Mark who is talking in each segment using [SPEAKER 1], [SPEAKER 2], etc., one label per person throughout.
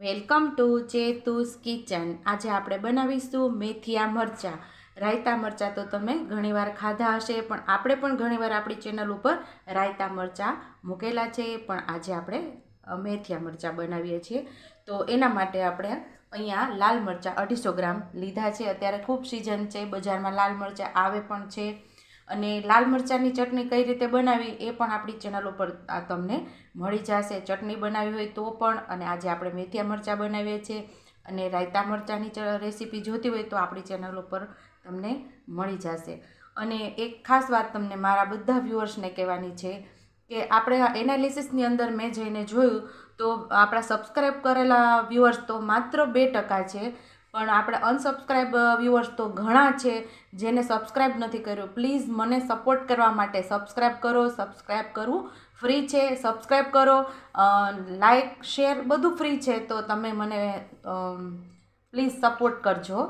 [SPEAKER 1] Welcome to ચેતુસ kitchen. આજે આપણે બનાવીશું મેથીયા મરચાં. રાયતા મરચાં તો તમે ઘણીવાર ખાધા હશે, પણ આપણે પણ ઘણીવાર આપણી ચેનલ ઉપર રાયતા મરચાં મૂકેલા છે, પણ આજે આપણે મેથીયા મરચાં બનાવીએ છીએ. તો એના માટે આપણે અહીંયા લાલ મરચાં અઢીસો ગ્રામ લીધા છે. અત્યારે ખૂબ સિઝન છે, બજારમાં લાલ મરચાં આવે પણ છે. અને લાલ મરચાંની ચટણી કઈ રીતે બનાવી એ પણ આપણી ચેનલ ઉપર આ તમને મળી જશે. ચટણી બનાવી હોય તો પણ, અને આજે આપણે મેથીયા મરચાં બનાવીએ છીએ અને રાયતા મરચાંની રેસીપી જોતી હોય તો આપણી ચેનલ ઉપર તમને મળી જશે. અને એક ખાસ વાત તમને મારા બધા વ્યૂઅર્સને કહેવાની છે કે આપણે એનાલિસિસની અંદર મેં જઈને જોયું તો આપણા સબસ્ક્રાઈબ કરેલા વ્યૂઅર્સ તો માત્ર બે ટકા છે પણ આપણે અનસબસ્ક્રાઈબ વ્યુઅર્સ તો ઘણા છે, જેને સબસ્ક્રાઈબ નથી કર્યું પ્લીઝ મને સપોર્ટ કરવા માટે સબસ્ક્રાઈબ કરો સબસ્ક્રાઈબ કરવું ફ્રી છે સબસ્ક્રાઈબ કરો લાઇક શેર બધું ફ્રી છે, તો તમે મને પ્લીઝ સપોર્ટ કરજો.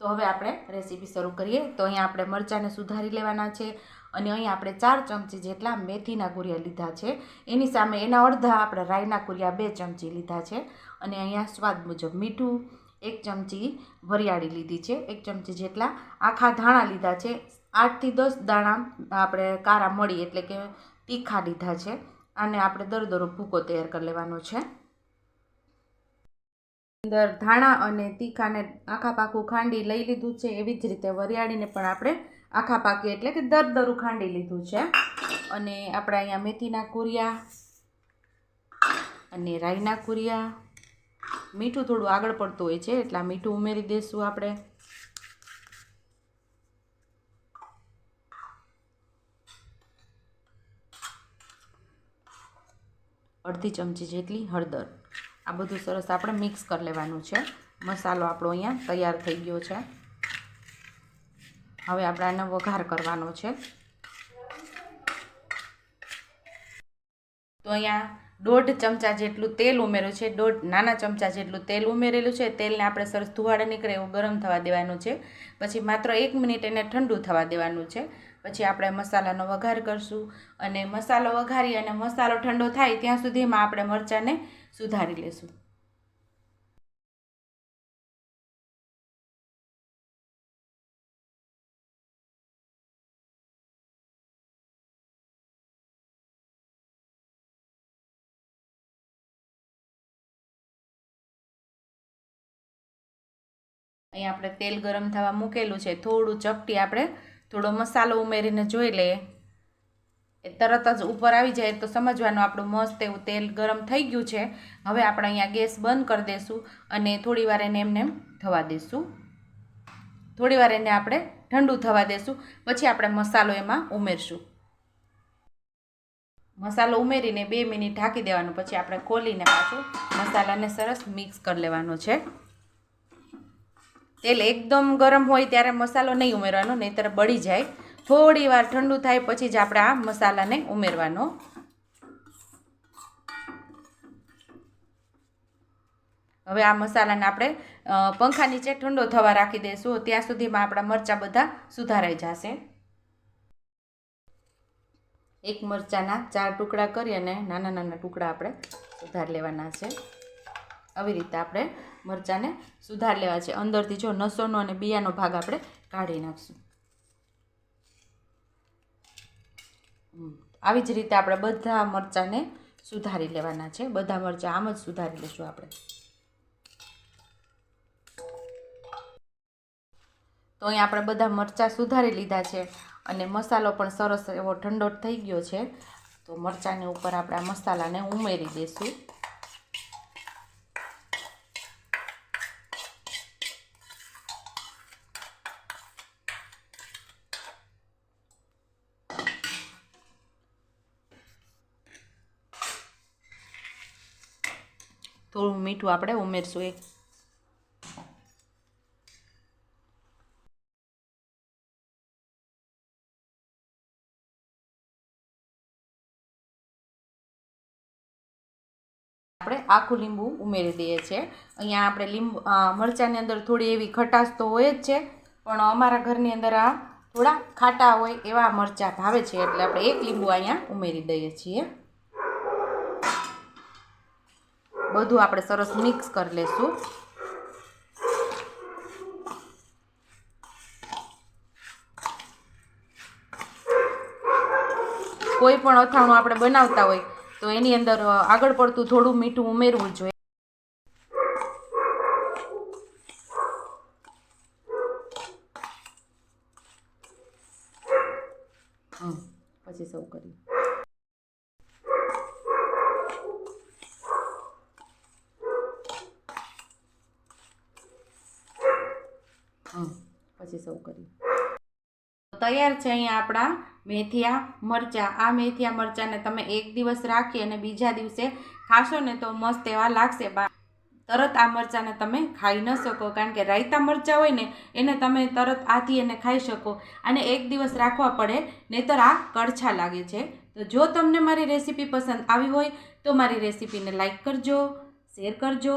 [SPEAKER 1] તો હવે આપણે રેસીપી શરૂ કરીએ. તો અહીંયા આપણે મરચાંને સુધારી લેવાના છે અને અહીંયા આપણે ચાર ચમચી જેટલા મેથીના કુરિયા લીધા છે. એની સામે એના અડધા આપણે રાઈના કુરિયા બે ચમચી લીધા છે. અને અહીંયા સ્વાદ મુજબ મીઠું એક ચમચી વરિયાળી લીધી છે, એક ચમચી જેટલા આખા ધાણા લીધા છે. આઠથી દસ દાણા આપણે કારા મળી એટલે કે તીખા લીધા છે અને આપણે દરદરો ભૂકો તૈયાર કરી લેવાનો છે. અંદર ધાણા અને તીખાને આખા પાકું ખાંડી લઈ લીધું છે, એવી જ રીતે વરિયાળીને પણ આપણે આખા પાકી એટલે કે દરદરું ખાંડી લીધું છે. અને આપણે અહીંયા મેથીના કુરિયા અને રાઈના કુરિયા મીઠું થોડું આગળ પડતું હોય છે, એટલે મીઠું ઉમેરી દઈશું આપણે. અડધી ચમચી જેટલી હળદર. આ બધું સરસ આપણે મિક્સ કરી લેવાનું છે. મસાલો આપણો અહીંયા તૈયાર થઈ ગયો છે. હવે આપણે આને વઘાર કરવાનો છે. તો અહીંયા દોઢ ચમચા જેટલું તેલ ઉમેર્યું છે, દોઢ નાના ચમચા જેટલું તેલ ઉમેરેલું છે. તેલને આપણે સરસ ધુવાડે નીકળે એવું ગરમ થવા દેવાનું છે. પછી માત્ર એક મિનિટ એને ઠંડુ થવા દેવાનું છે. પછી આપણે મસાલાનો વઘાર કરશું અને મસાલો વઘારી અને મસાલો ઠંડો થાય ત્યાં સુધીમાં આપણે મરચાંને સુધારી લેશું. અહીં આપણે તેલ ગરમ થવા મૂકેલું છે. થોડું ચપટી આપણે થોડો મસાલો ઉમેરીને જોઈ લઈએ. એ તરત જ ઉપર આવી જાય તો સમજવાનું આપણું મસ્ત એવું તેલ ગરમ થઈ ગયું છે. હવે આપણે અહીંયા ગેસ બંધ કરી દઈશું અને થોડી વાર એને એમને એમ થવા દઈશું થોડી વાર એને આપણે ઠંડુ થવા દઈશું પછી આપણે મસાલો એમાં ઉમેરશું. મસાલો ઉમેરીને બે મિનિટ ઢાંકી દેવાનું. પછી આપણે ખોલીને પાછું મસાલાને સરસ મિક્સ કરી લેવાનો છે. તેલ એકદમ ગરમ હોય ત્યારે મસાલો નહીં ઉમેરવાનો, નહીંતર બળી જાય. થોડી વાર ઠંડુ થાય પછી જ આપણે આ મસાલાને ઉમેરવાનો. હવે આ મસાલાને આપણે પંખા નીચે ઠંડો થવા રાખી દઈશું. ત્યાં સુધીમાં આપણા મરચાં બધા સુધારાઈ જશે. એક મરચાંના ચાર ટુકડા કરી અને નાના નાના ટુકડા આપણે સુધાર લેવાના છે. આવી રીતે આપણે મરચાંને સુધાર લેવા છે. અંદરથી જો નસોનો અને બિયાનો ભાગ આપણે કાઢી નાખશું. આવી જ રીતે આપણે બધા મરચાંને સુધારી લેવાના છે. બધા મરચાં આમ જ સુધારી લઈશું આપણે. તો અહીં આપણે બધા મરચાં સુધારી લીધા છે અને મસાલો પણ સરસ એવો ઠંડો થઈ ગયો છે. તો મરચાંની ઉપર આપણે આ મસાલાને ઉમેરી દઈશું થોડું મીઠું આપણે ઉમેરશું એક. આપણે આખું લીંબુ ઉમેરી દઈએ છીએ. અહીંયા આપણે લીંબુ મરચાંની અંદર થોડી એવી ખટાશ તો હોય જ છે, પણ અમારા ઘરની અંદર આ થોડા ખાટા હોય એવા મરચાં ભાવે છે, એટલે આપણે એક લીંબુ અહીંયા ઉમેરી દઈએ છીએ. બધું આપણે સરસ મિક્સ કરી લેશું. કોઈ પણ અથાણું આપણે બનાવતા હોય, તો એની અંદર આગળ પડતું થોડું મીઠું ઉમેરવું જોઈએ. પછી સૌ કરીએ. પછી સૌ કરી તૈયાર છે અહીંયા આપણા મેથિયા મરચાં. આ મેથિયા મરચાંને તમે એક દિવસ રાખી અને બીજા દિવસે ખાશો ને તો મસ્ત એવા લાગશે. બા તરત આ મરચાંને તમે ખાઈ ન શકો, કારણ કે રાયતા મરચાં હોય ને, એને તમે તરત આથી એને ખાઈ શકો. અને એક દિવસ રાખવા પડે, નહીતર આ કડછા લાગે છે. તો જો તમને મારી રેસીપી પસંદ આવી હોય, તો મારી રેસીપીને લાઇક કરજો, શેર કરજો